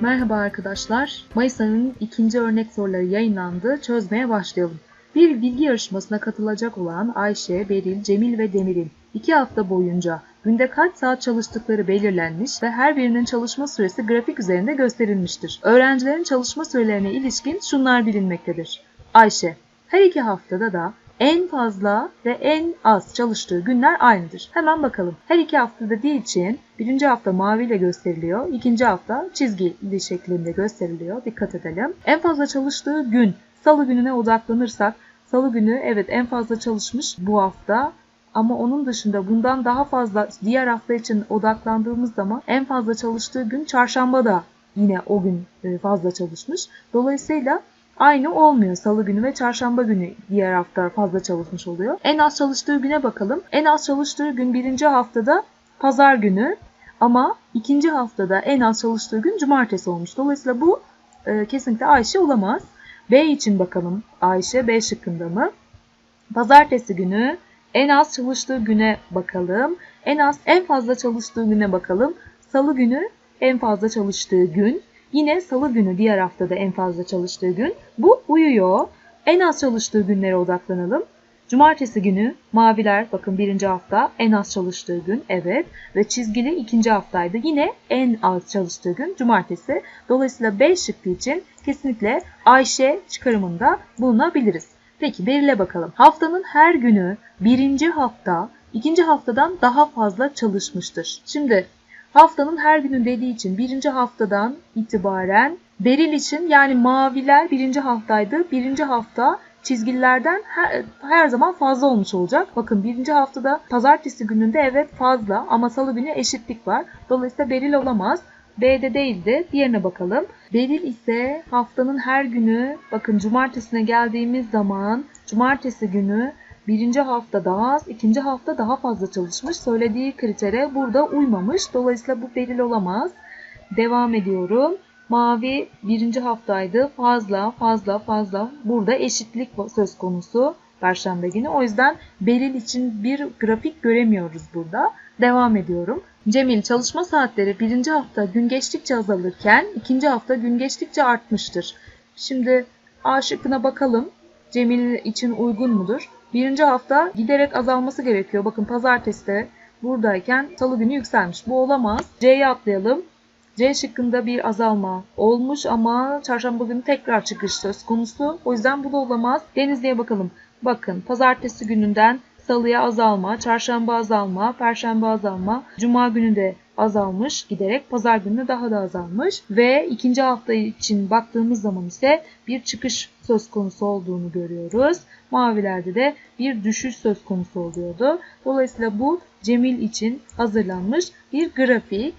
Merhaba arkadaşlar. Mayıs ayının ikinci örnek soruları yayınlandı. Çözmeye başlayalım. Bir bilgi yarışmasına katılacak olan Ayşe, Beril, Cemil ve Demir'in iki hafta boyunca günde kaç saat çalıştıkları belirlenmiş ve her birinin çalışma süresi grafik üzerinde gösterilmiştir. Öğrencilerin çalışma sürelerine ilişkin şunlar bilinmektedir. Ayşe, her iki haftada da en fazla ve en az çalıştığı günler aynıdır. Hemen bakalım. Her iki hafta dediği için birinci hafta maviyle gösteriliyor. ikinci hafta çizgili şeklinde gösteriliyor. Dikkat edelim. En fazla çalıştığı gün salı gününe odaklanırsak salı günü evet en fazla çalışmış bu hafta ama onun dışında bundan daha fazla diğer hafta için odaklandığımız zaman en fazla çalıştığı gün çarşamba da yine o gün e, fazla çalışmış. Dolayısıyla aynı olmuyor. Salı günü ve çarşamba günü diğer hafta fazla çalışmış oluyor. En az çalıştığı güne bakalım. En az çalıştığı gün birinci haftada pazar günü ama ikinci haftada en az çalıştığı gün cumartesi olmuş. Dolayısıyla bu e, kesinlikle Ayşe olamaz. B için bakalım. Ayşe B şıkkında mı? Pazartesi günü en az çalıştığı güne bakalım. En az en fazla çalıştığı güne bakalım. Salı günü en fazla çalıştığı gün. Yine salı günü diğer haftada en fazla çalıştığı gün. Bu uyuyor. En az çalıştığı günlere odaklanalım. Cumartesi günü maviler bakın birinci hafta en az çalıştığı gün evet ve çizgili ikinci haftaydı yine en az çalıştığı gün cumartesi. Dolayısıyla B şıkkı için kesinlikle Ayşe çıkarımında bulunabiliriz. Peki Beril'e bakalım. Haftanın her günü birinci hafta ikinci haftadan daha fazla çalışmıştır. Şimdi haftanın her günü dediği için birinci haftadan itibaren Beril için yani maviler birinci haftaydı. Birinci hafta çizgilerden her, her zaman fazla olmuş olacak. Bakın birinci haftada pazartesi gününde evet fazla ama salı günü eşitlik var. Dolayısıyla Beril olamaz. B'de değildi. Diğerine bakalım. Beril ise haftanın her günü bakın cumartesine geldiğimiz zaman cumartesi günü birinci hafta daha az, ikinci hafta daha fazla çalışmış. Söylediği kritere burada uymamış. Dolayısıyla bu Beril olamaz. Devam ediyorum. Mavi birinci haftaydı. Fazla, fazla, fazla. Burada eşitlik söz konusu Perşembe günü. O yüzden Beril için bir grafik göremiyoruz burada. Devam ediyorum. Cemil çalışma saatleri birinci hafta gün geçtikçe azalırken ikinci hafta gün geçtikçe artmıştır. Şimdi A şıkkına bakalım. Cemil için uygun mudur? Birinci hafta giderek azalması gerekiyor. Bakın pazartesi de buradayken salı günü yükselmiş. Bu olamaz. C'ye atlayalım. C şıkkında bir azalma olmuş ama çarşamba günü tekrar çıkış söz konusu. O yüzden bu da olamaz. Denizli'ye bakalım. Bakın pazartesi gününden salıya azalma, çarşamba azalma, perşembe azalma, cuma günü de azalmış giderek pazar günü daha da azalmış ve ikinci hafta için baktığımız zaman ise bir çıkış söz konusu olduğunu görüyoruz. Mavilerde de bir düşüş söz konusu oluyordu. Dolayısıyla bu Cemil için hazırlanmış bir grafik.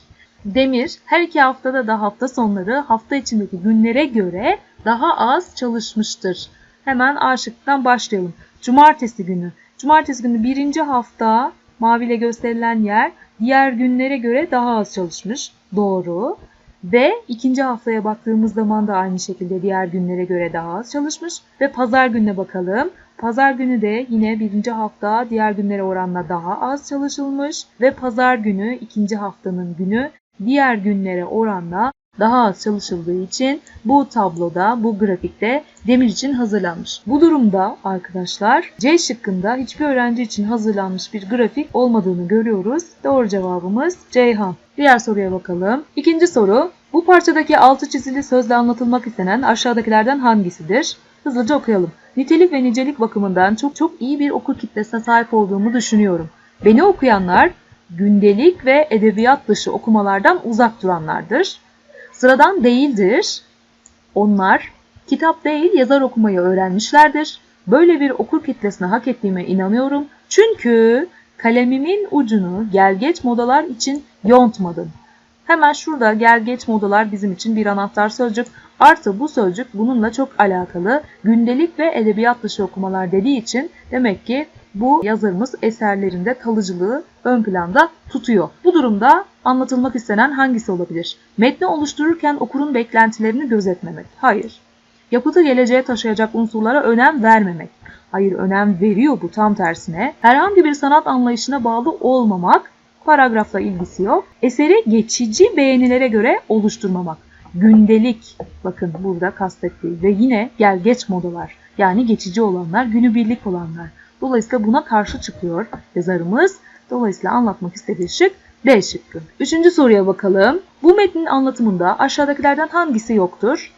Demir her iki haftada da hafta sonları hafta içindeki günlere göre daha az çalışmıştır. Hemen A başlayalım. Cumartesi günü. Cumartesi günü birinci hafta maviyle gösterilen yer diğer günlere göre daha az çalışmış. Doğru. Ve ikinci haftaya baktığımız zaman da aynı şekilde diğer günlere göre daha az çalışmış. Ve pazar gününe bakalım. Pazar günü de yine birinci hafta diğer günlere oranla daha az çalışılmış. Ve pazar günü ikinci haftanın günü diğer günlere oranla daha az çalışıldığı için bu tabloda, bu grafikte demir için hazırlanmış. Bu durumda arkadaşlar C şıkkında hiçbir öğrenci için hazırlanmış bir grafik olmadığını görüyoruz. Doğru cevabımız Ceyhan. Diğer soruya bakalım. İkinci soru. Bu parçadaki altı çizili sözle anlatılmak istenen aşağıdakilerden hangisidir? Hızlıca okuyalım. Nitelik ve nicelik bakımından çok çok iyi bir okur kitlesine sahip olduğumu düşünüyorum. Beni okuyanlar gündelik ve edebiyat dışı okumalardan uzak duranlardır. Sıradan değildir. Onlar kitap değil yazar okumayı öğrenmişlerdir. Böyle bir okur kitlesine hak ettiğime inanıyorum. Çünkü kalemimin ucunu gelgeç modalar için yontmadım. Hemen şurada gelgeç modalar bizim için bir anahtar sözcük. Artı bu sözcük bununla çok alakalı gündelik ve edebiyat dışı okumalar dediği için demek ki bu yazarımız eserlerinde kalıcılığı ön planda tutuyor. Bu durumda anlatılmak istenen hangisi olabilir? Metni oluştururken okurun beklentilerini gözetmemek. Hayır. Yapıtı geleceğe taşıyacak unsurlara önem vermemek. Hayır önem veriyor bu tam tersine. Herhangi bir sanat anlayışına bağlı olmamak. Paragrafla ilgisi yok. Eseri geçici beğenilere göre oluşturmamak. gündelik bakın burada kastettiği ve yine gel geç modalar yani geçici olanlar günübirlik olanlar. Dolayısıyla buna karşı çıkıyor yazarımız. Dolayısıyla anlatmak istediği şık D şıkkı. Üçüncü soruya bakalım. Bu metnin anlatımında aşağıdakilerden hangisi yoktur?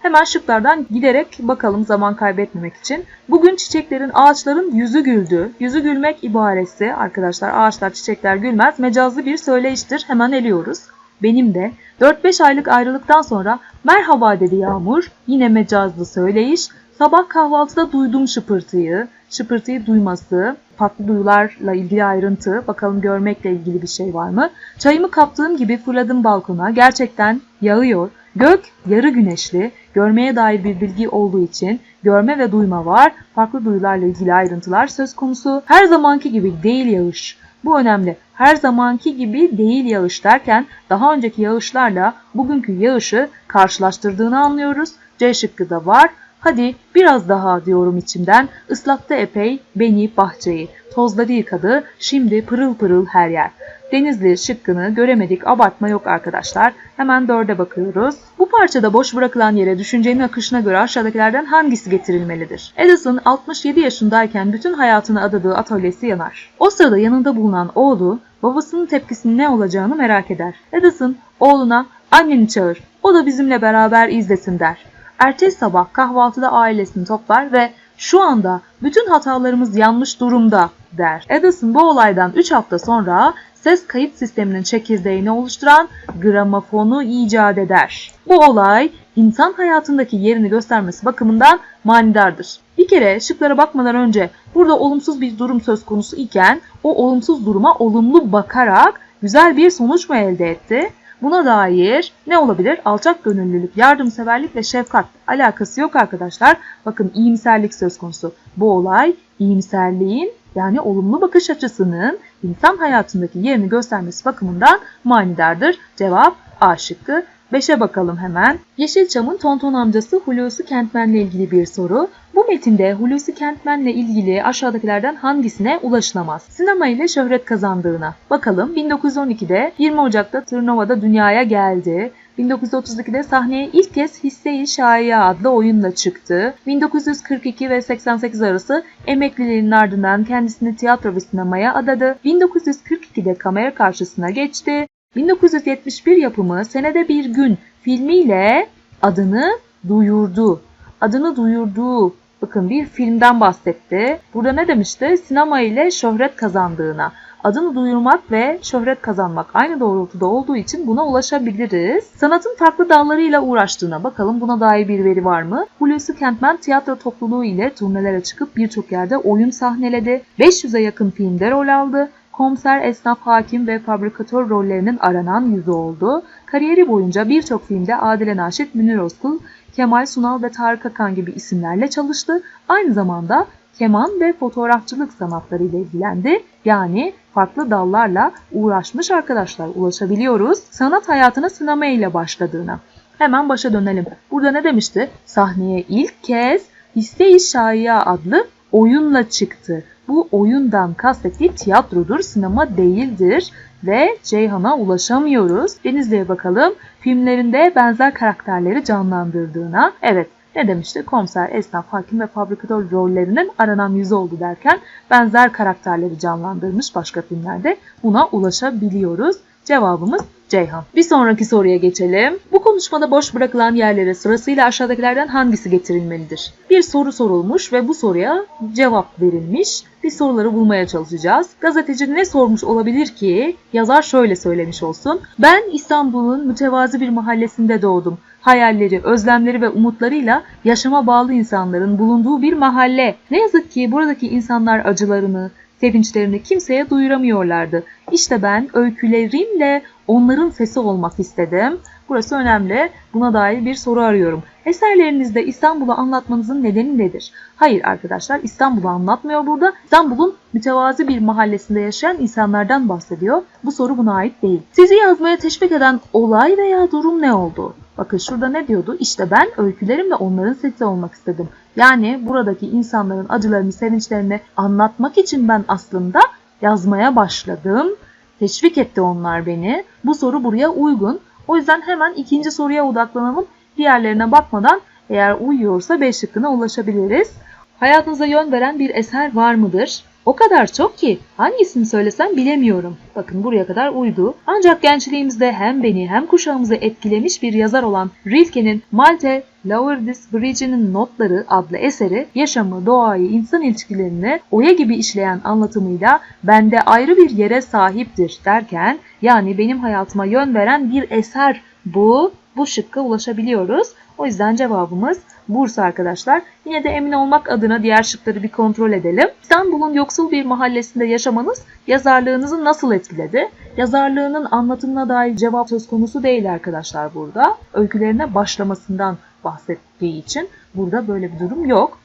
Hemen şıklardan giderek bakalım zaman kaybetmemek için. Bugün çiçeklerin, ağaçların yüzü güldü. Yüzü gülmek ibaresi arkadaşlar ağaçlar, çiçekler gülmez. Mecazlı bir söyleyiştir. Hemen eliyoruz. Benim de 4-5 aylık ayrılıktan sonra merhaba dedi Yağmur. Yine mecazlı söyleyiş. Sabah kahvaltıda duydum şıpırtıyı. Şıpırtıyı duyması, farklı duyularla ilgili ayrıntı, bakalım görmekle ilgili bir şey var mı? Çayımı kaptığım gibi fırladım balkona. Gerçekten yağıyor. Gök yarı güneşli, görmeye dair bir bilgi olduğu için görme ve duyma var. Farklı duyularla ilgili ayrıntılar söz konusu. Her zamanki gibi değil yağış. Bu önemli. Her zamanki gibi değil yağış derken daha önceki yağışlarla bugünkü yağışı karşılaştırdığını anlıyoruz. C şıkkı da var. Hadi biraz daha diyorum içimden. Islattı epey beni bahçeyi. Tozları yıkadı. Şimdi pırıl pırıl her yer. Denizli şıkkını göremedik. Abartma yok arkadaşlar. Hemen dörde bakıyoruz. Bu parçada boş bırakılan yere düşüncenin akışına göre aşağıdakilerden hangisi getirilmelidir? Edison 67 yaşındayken bütün hayatını adadığı atölyesi yanar. O sırada yanında bulunan oğlu babasının tepkisinin ne olacağını merak eder. Edison oğluna anneni çağır. O da bizimle beraber izlesin der. Ertesi sabah kahvaltıda ailesini toplar ve şu anda bütün hatalarımız yanlış durumda der. Edison bu olaydan 3 hafta sonra ses kayıt sisteminin çekirdeğini oluşturan gramofonu icat eder. Bu olay insan hayatındaki yerini göstermesi bakımından manidardır. Bir kere şıklara bakmadan önce burada olumsuz bir durum söz konusu iken o olumsuz duruma olumlu bakarak güzel bir sonuç mu elde etti? Buna dair ne olabilir? Alçak gönüllülük, yardımseverlik ve şefkat alakası yok arkadaşlar. Bakın iyimserlik söz konusu. Bu olay iyimserliğin yani olumlu bakış açısının insan hayatındaki yerini göstermesi bakımından manidardır. Cevap A şıkkı. 5'e bakalım hemen. Yeşilçam'ın Tonton amcası Hulusi Kentmen'le ilgili bir soru. Bu metinde Hulusi Kentmen'le ilgili aşağıdakilerden hangisine ulaşılamaz? Sinema ile şöhret kazandığına. Bakalım 1912'de 20 Ocak'ta Tırnova'da dünyaya geldi. 1932'de sahneye ilk kez Hisse-i Şaiya adlı oyunla çıktı. 1942 ve 88 arası emekliliğinin ardından kendisini tiyatro ve sinemaya adadı. 1942'de kamera karşısına geçti. 1971 yapımı Senede Bir Gün filmiyle adını duyurdu. Adını duyurduğu bakın bir filmden bahsetti. Burada ne demişti? Sinema ile şöhret kazandığına. Adını duyurmak ve şöhret kazanmak aynı doğrultuda olduğu için buna ulaşabiliriz. Sanatın farklı dallarıyla uğraştığına bakalım buna dair bir veri var mı? Hulusi Kentmen tiyatro topluluğu ile turnelere çıkıp birçok yerde oyun sahneledi. 500'e yakın filmde rol aldı komiser, esnaf, hakim ve fabrikatör rollerinin aranan yüzü oldu. Kariyeri boyunca birçok filmde Adile Naşit, Münir Özkul, Kemal Sunal ve Tarık Akan gibi isimlerle çalıştı. Aynı zamanda keman ve fotoğrafçılık sanatlarıyla ilgilendi. Yani farklı dallarla uğraşmış arkadaşlar ulaşabiliyoruz. Sanat hayatına sinema ile başladığına. Hemen başa dönelim. Burada ne demişti? Sahneye ilk kez Hisse-i Şaiya adlı oyunla çıktı. Bu oyundan kastettiği tiyatrodur, sinema değildir ve Ceyhan'a ulaşamıyoruz. Denizli'ye bakalım. Filmlerinde benzer karakterleri canlandırdığına. Evet ne demişti? Komiser, esnaf, hakim ve fabrikatör rollerinin aranan yüzü oldu derken benzer karakterleri canlandırmış başka filmlerde. Buna ulaşabiliyoruz. Cevabımız Ceyhan. Bir sonraki soruya geçelim. Bu konuşmada boş bırakılan yerlere sırasıyla aşağıdakilerden hangisi getirilmelidir? Bir soru sorulmuş ve bu soruya cevap verilmiş. Bir soruları bulmaya çalışacağız. Gazeteci ne sormuş olabilir ki? Yazar şöyle söylemiş olsun. Ben İstanbul'un mütevazi bir mahallesinde doğdum. Hayalleri, özlemleri ve umutlarıyla yaşama bağlı insanların bulunduğu bir mahalle. Ne yazık ki buradaki insanlar acılarını, sevinçlerini kimseye duyuramıyorlardı. İşte ben öykülerimle onların sesi olmak istedim. Burası önemli. Buna dair bir soru arıyorum. Eserlerinizde İstanbul'u anlatmanızın nedeni nedir? Hayır arkadaşlar İstanbul'u anlatmıyor burada. İstanbul'un mütevazi bir mahallesinde yaşayan insanlardan bahsediyor. Bu soru buna ait değil. Sizi yazmaya teşvik eden olay veya durum ne oldu? Bakın şurada ne diyordu? İşte ben öykülerimle onların sesi olmak istedim. Yani buradaki insanların acılarını, sevinçlerini anlatmak için ben aslında yazmaya başladım. Teşvik etti onlar beni. Bu soru buraya uygun. O yüzden hemen ikinci soruya odaklanalım. Diğerlerine bakmadan eğer uyuyorsa 5 şıkkına ulaşabiliriz. Hayatınıza yön veren bir eser var mıdır? O kadar çok ki hangisini söylesem bilemiyorum. Bakın buraya kadar uydu. Ancak gençliğimizde hem beni hem kuşağımızı etkilemiş bir yazar olan Rilke'nin Malte Laurentius Bridge'nin Notları adlı eseri yaşamı, doğayı, insan ilişkilerini oya gibi işleyen anlatımıyla bende ayrı bir yere sahiptir derken yani benim hayatıma yön veren bir eser bu. Bu şıkka ulaşabiliyoruz. O yüzden cevabımız Bursa arkadaşlar. Yine de emin olmak adına diğer şıkları bir kontrol edelim. İstanbul'un yoksul bir mahallesinde yaşamanız yazarlığınızı nasıl etkiledi? Yazarlığının anlatımına dair cevap söz konusu değil arkadaşlar burada. Öykülerine başlamasından bahsettiği için burada böyle bir durum yok.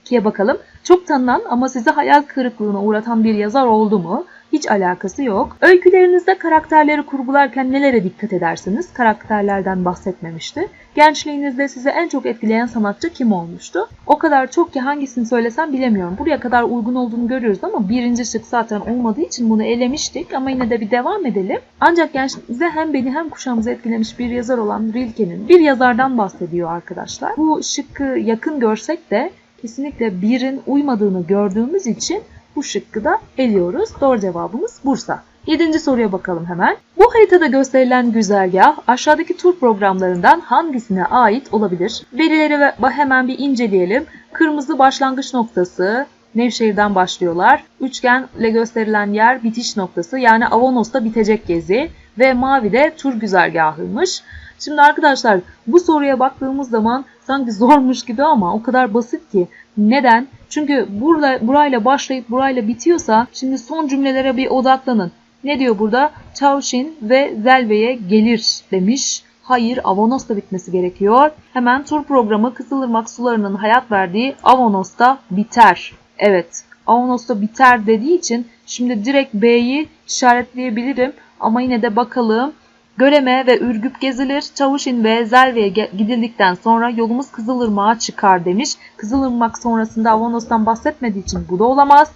İkiye bakalım. Çok tanınan ama sizi hayal kırıklığına uğratan bir yazar oldu mu? Hiç alakası yok. Öykülerinizde karakterleri kurgularken nelere dikkat edersiniz? Karakterlerden bahsetmemişti. Gençliğinizde sizi en çok etkileyen sanatçı kim olmuştu? O kadar çok ki hangisini söylesem bilemiyorum. Buraya kadar uygun olduğunu görüyoruz ama birinci şık zaten olmadığı için bunu elemiştik ama yine de bir devam edelim. Ancak gençliğinizde hem beni hem kuşağımızı etkilemiş bir yazar olan Rilke'nin bir yazardan bahsediyor arkadaşlar. Bu şıkkı yakın görsek de kesinlikle birin uymadığını gördüğümüz için bu şıkkı da eliyoruz. Doğru cevabımız Bursa. Yedinci soruya bakalım hemen. Bu haritada gösterilen güzergah aşağıdaki tur programlarından hangisine ait olabilir? Verileri ve hemen bir inceleyelim. Kırmızı başlangıç noktası, Nevşehir'den başlıyorlar. Üçgenle gösterilen yer bitiş noktası yani Avanos'ta bitecek gezi ve mavi de tur güzergahıymış. Şimdi arkadaşlar bu soruya baktığımız zaman sanki zormuş gibi ama o kadar basit ki. Neden? Çünkü burada burayla başlayıp burayla bitiyorsa şimdi son cümlelere bir odaklanın. Ne diyor burada? Çavşin ve Zelve'ye gelir demiş. Hayır Avanos'ta bitmesi gerekiyor. Hemen tur programı Kızılırmak sularının hayat verdiği Avanos'ta biter. Evet Avanos'ta biter dediği için şimdi direkt B'yi işaretleyebilirim. Ama yine de bakalım. Göreme ve Ürgüp gezilir. Çavuşin ve Zelve'ye gidildikten sonra yolumuz Kızılırmak'a çıkar demiş. Kızılırmak sonrasında Avanos'tan bahsetmediği için bu da olamaz.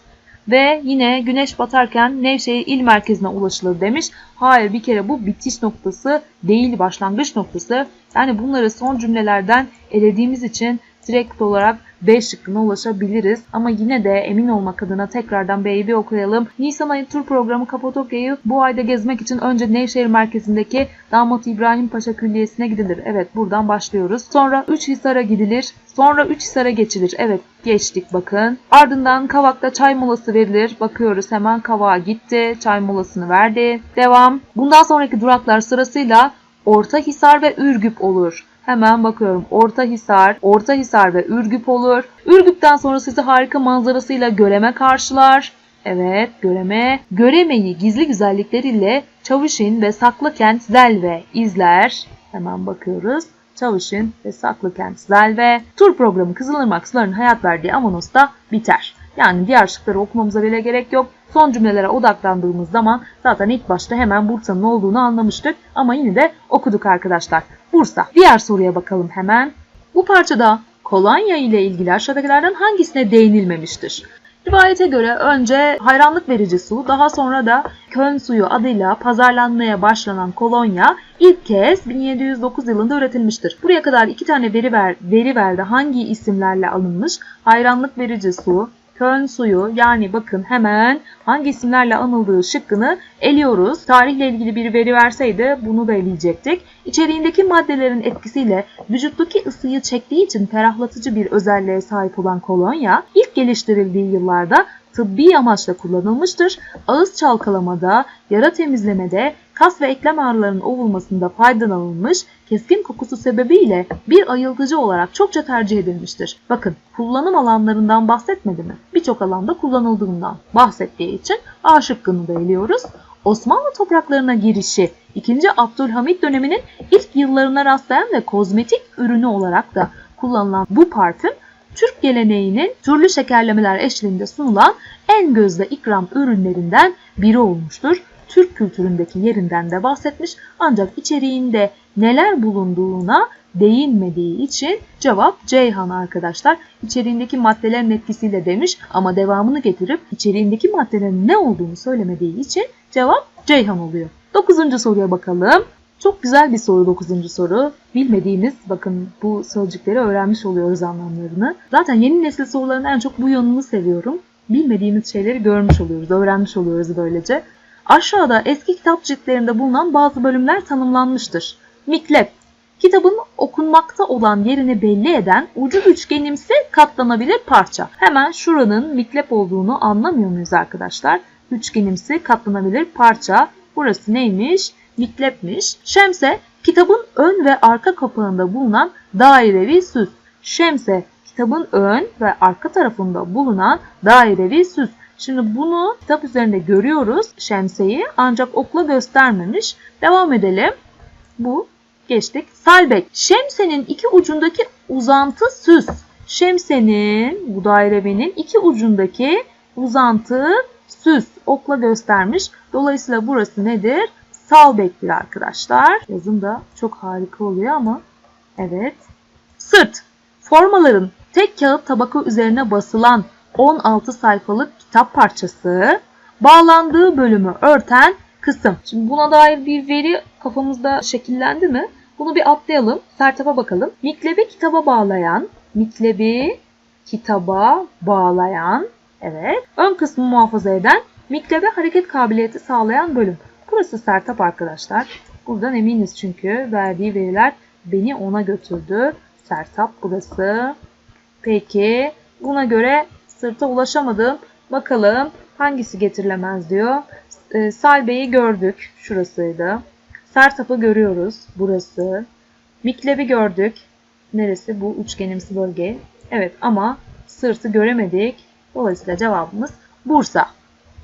Ve yine güneş batarken Nevşehir il merkezine ulaşılır demiş. Hayır bir kere bu bitiş noktası değil başlangıç noktası. Yani bunları son cümlelerden elediğimiz için direkt olarak B şıkkına ulaşabiliriz. Ama yine de emin olmak adına tekrardan B'yi bir okuyalım. Nisan ayı tur programı Kapadokya'yı bu ayda gezmek için önce Nevşehir merkezindeki Damat İbrahim Paşa Külliyesi'ne gidilir. Evet buradan başlıyoruz. Sonra Üçhisar'a gidilir. Sonra Üçhisar'a geçilir. Evet geçtik bakın. Ardından Kavak'ta çay molası verilir. Bakıyoruz hemen Kavak'a gitti. Çay molasını verdi. Devam. Bundan sonraki duraklar sırasıyla Ortahisar ve Ürgüp olur. Hemen bakıyorum. Ortahisar, Ortahisar ve Ürgüp olur. Ürgüp'ten sonra sizi harika manzarasıyla Göreme karşılar. Evet, Göreme. Göremeyi gizli güzellikleriyle Çavuşin ve Saklıkent Zelve izler. Hemen bakıyoruz. Çavuşin ve Saklıkent Zelve. Tur programı Kızılırmak Suları'nın hayat verdiği Amanos'ta biter. Yani diğer şıkları okumamıza bile gerek yok. Son cümlelere odaklandığımız zaman zaten ilk başta hemen Bursa'nın olduğunu anlamıştık. Ama yine de okuduk arkadaşlar. Bursa. Diğer soruya bakalım hemen. Bu parçada kolonya ile ilgili aşağıdakilerden hangisine değinilmemiştir? Rivayete göre önce hayranlık verici su, daha sonra da Köln suyu adıyla pazarlanmaya başlanan kolonya ilk kez 1709 yılında üretilmiştir. Buraya kadar iki tane veri, ver, veri verdi. Hangi isimlerle alınmış? Hayranlık verici su, Köln suyu yani bakın hemen hangi isimlerle anıldığı şıkkını eliyoruz. Tarihle ilgili bir veri verseydi bunu da eleyecektik. İçeriğindeki maddelerin etkisiyle vücuttaki ısıyı çektiği için ferahlatıcı bir özelliğe sahip olan kolonya ilk geliştirildiği yıllarda tıbbi amaçla kullanılmıştır. Ağız çalkalamada, yara temizlemede, kas ve eklem ağrılarının ovulmasında faydalanılmış, keskin kokusu sebebiyle bir ayıltıcı olarak çokça tercih edilmiştir. Bakın kullanım alanlarından bahsetmedi mi? Birçok alanda kullanıldığından bahsettiği için A şıkkını da eliyoruz. Osmanlı topraklarına girişi 2. Abdülhamit döneminin ilk yıllarına rastlayan ve kozmetik ürünü olarak da kullanılan bu parfüm Türk geleneğinin türlü şekerlemeler eşliğinde sunulan en gözde ikram ürünlerinden biri olmuştur. Türk kültüründeki yerinden de bahsetmiş ancak içeriğinde neler bulunduğuna değinmediği için cevap Ceyhan arkadaşlar. İçeriğindeki maddelerin etkisiyle demiş ama devamını getirip içeriğindeki maddelerin ne olduğunu söylemediği için cevap Ceyhan oluyor. Dokuzuncu soruya bakalım. Çok güzel bir soru 9. soru. Bilmediğimiz bakın bu sözcükleri öğrenmiş oluyoruz anlamlarını. Zaten yeni nesil soruların en çok bu yönünü seviyorum. Bilmediğimiz şeyleri görmüş oluyoruz, öğrenmiş oluyoruz böylece. Aşağıda eski kitap ciltlerinde bulunan bazı bölümler tanımlanmıştır. Miklep, kitabın okunmakta olan yerini belli eden ucu üçgenimsi katlanabilir parça. Hemen şuranın miklep olduğunu anlamıyor muyuz arkadaşlar? Üçgenimsi katlanabilir parça. Burası neymiş? Miklepmiş. Şemse, kitabın ön ve arka kapağında bulunan dairevi süs. Şemse, kitabın ön ve arka tarafında bulunan dairevi süs. Şimdi bunu kitap üzerinde görüyoruz şemsiyeyi ancak okla göstermemiş. Devam edelim. Bu geçtik. Salbek. Şemsenin iki ucundaki uzantı süs. Şemsenin bu dairenin iki ucundaki uzantı süs. Okla göstermiş. Dolayısıyla burası nedir? Salbektir arkadaşlar. Yazım da çok harika oluyor ama evet. Sırt. Formaların tek kağıt tabaka üzerine basılan 16 sayfalık kitap parçası bağlandığı bölümü örten kısım. Şimdi buna dair bir veri kafamızda şekillendi mi? Bunu bir atlayalım. Sertap'a bakalım. Miklebi kitaba bağlayan, miklebi kitaba bağlayan, evet. Ön kısmı muhafaza eden, miklebe hareket kabiliyeti sağlayan bölüm. Burası Sertap arkadaşlar. Buradan eminiz çünkü verdiği veriler beni ona götürdü. Sertap burası. Peki buna göre sırta ulaşamadım. Bakalım hangisi getirilemez diyor. E, Salbe'yi gördük. Şurasıydı. Sertap'ı görüyoruz. Burası. Mikleb'i gördük. Neresi? Bu üçgenimsi bölge. Evet ama sırtı göremedik. Dolayısıyla cevabımız Bursa.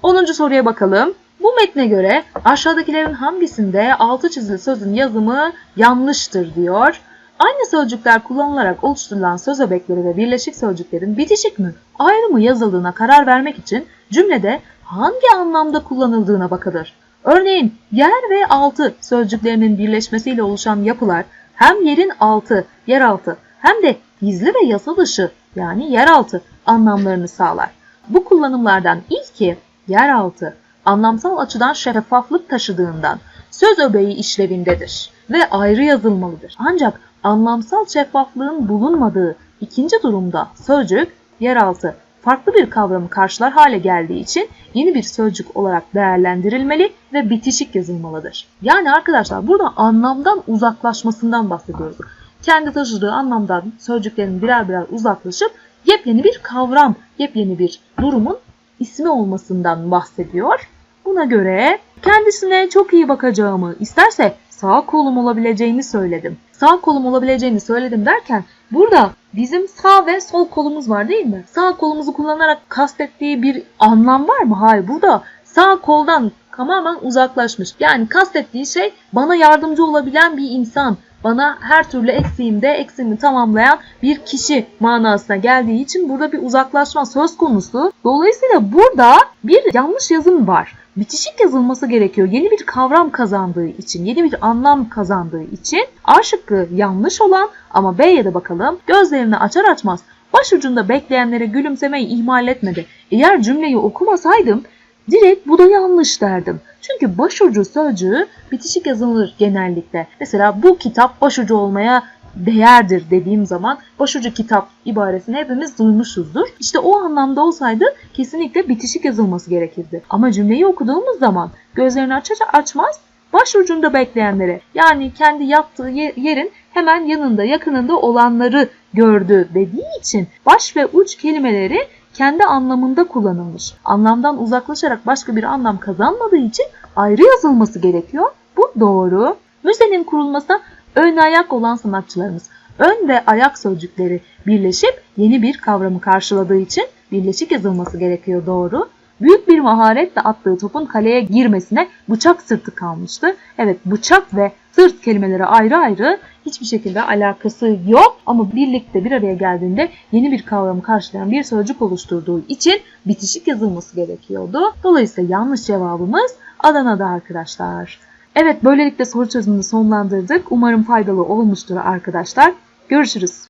10. soruya bakalım. Bu metne göre aşağıdakilerin hangisinde altı çizili sözün yazımı yanlıştır diyor. Aynı sözcükler kullanılarak oluşturulan söz öbekleri ve birleşik sözcüklerin bitişik mi, ayrı mı yazıldığına karar vermek için cümlede hangi anlamda kullanıldığına bakılır. Örneğin yer ve altı sözcüklerinin birleşmesiyle oluşan yapılar hem yerin altı, yeraltı hem de gizli ve yasa dışı yani yeraltı anlamlarını sağlar. Bu kullanımlardan ilki yeraltı anlamsal açıdan şeffaflık taşıdığından söz öbeği işlevindedir ve ayrı yazılmalıdır. Ancak anlamsal şeffaflığın bulunmadığı ikinci durumda sözcük yeraltı farklı bir kavramı karşılar hale geldiği için yeni bir sözcük olarak değerlendirilmeli ve bitişik yazılmalıdır. Yani arkadaşlar burada anlamdan uzaklaşmasından bahsediyoruz. Kendi taşıdığı anlamdan sözcüklerin birer birer uzaklaşıp yepyeni bir kavram, yepyeni bir durumun ismi olmasından bahsediyor. Buna göre kendisine çok iyi bakacağımı, isterse sağ kolum olabileceğini söyledim. Sağ kolum olabileceğini söyledim derken burada bizim sağ ve sol kolumuz var değil mi? Sağ kolumuzu kullanarak kastettiği bir anlam var mı? Hayır. Burada sağ koldan tamamen uzaklaşmış. Yani kastettiği şey bana yardımcı olabilen bir insan, bana her türlü eksiğimde eksiğimi tamamlayan bir kişi manasına geldiği için burada bir uzaklaşma söz konusu. Dolayısıyla burada bir yanlış yazım var. Bitişik yazılması gerekiyor. Yeni bir kavram kazandığı için, yeni bir anlam kazandığı için A şıkkı yanlış olan ama B'ye de bakalım. Gözlerini açar açmaz başucunda bekleyenlere gülümsemeyi ihmal etmedi. Eğer cümleyi okumasaydım direkt bu da yanlış derdim. Çünkü başucu sözcüğü bitişik yazılır genellikle. Mesela bu kitap başucu olmaya değerdir dediğim zaman başucu kitap ibaresini hepimiz duymuşuzdur. İşte o anlamda olsaydı kesinlikle bitişik yazılması gerekirdi. Ama cümleyi okuduğumuz zaman gözlerini açar açmaz başucunda bekleyenlere yani kendi yattığı yerin hemen yanında yakınında olanları gördü dediği için baş ve uç kelimeleri kendi anlamında kullanılmış. Anlamdan uzaklaşarak başka bir anlam kazanmadığı için ayrı yazılması gerekiyor. Bu doğru. Müzenin kurulmasına ön ayak olan sanatçılarımız ön ve ayak sözcükleri birleşip yeni bir kavramı karşıladığı için birleşik yazılması gerekiyor doğru. Büyük bir maharetle attığı topun kaleye girmesine bıçak sırtı kalmıştı. Evet bıçak ve sırt kelimeleri ayrı ayrı hiçbir şekilde alakası yok ama birlikte bir araya geldiğinde yeni bir kavramı karşılayan bir sözcük oluşturduğu için bitişik yazılması gerekiyordu. Dolayısıyla yanlış cevabımız Adana'da arkadaşlar. Evet böylelikle soru çözümünü sonlandırdık. Umarım faydalı olmuştur arkadaşlar. Görüşürüz.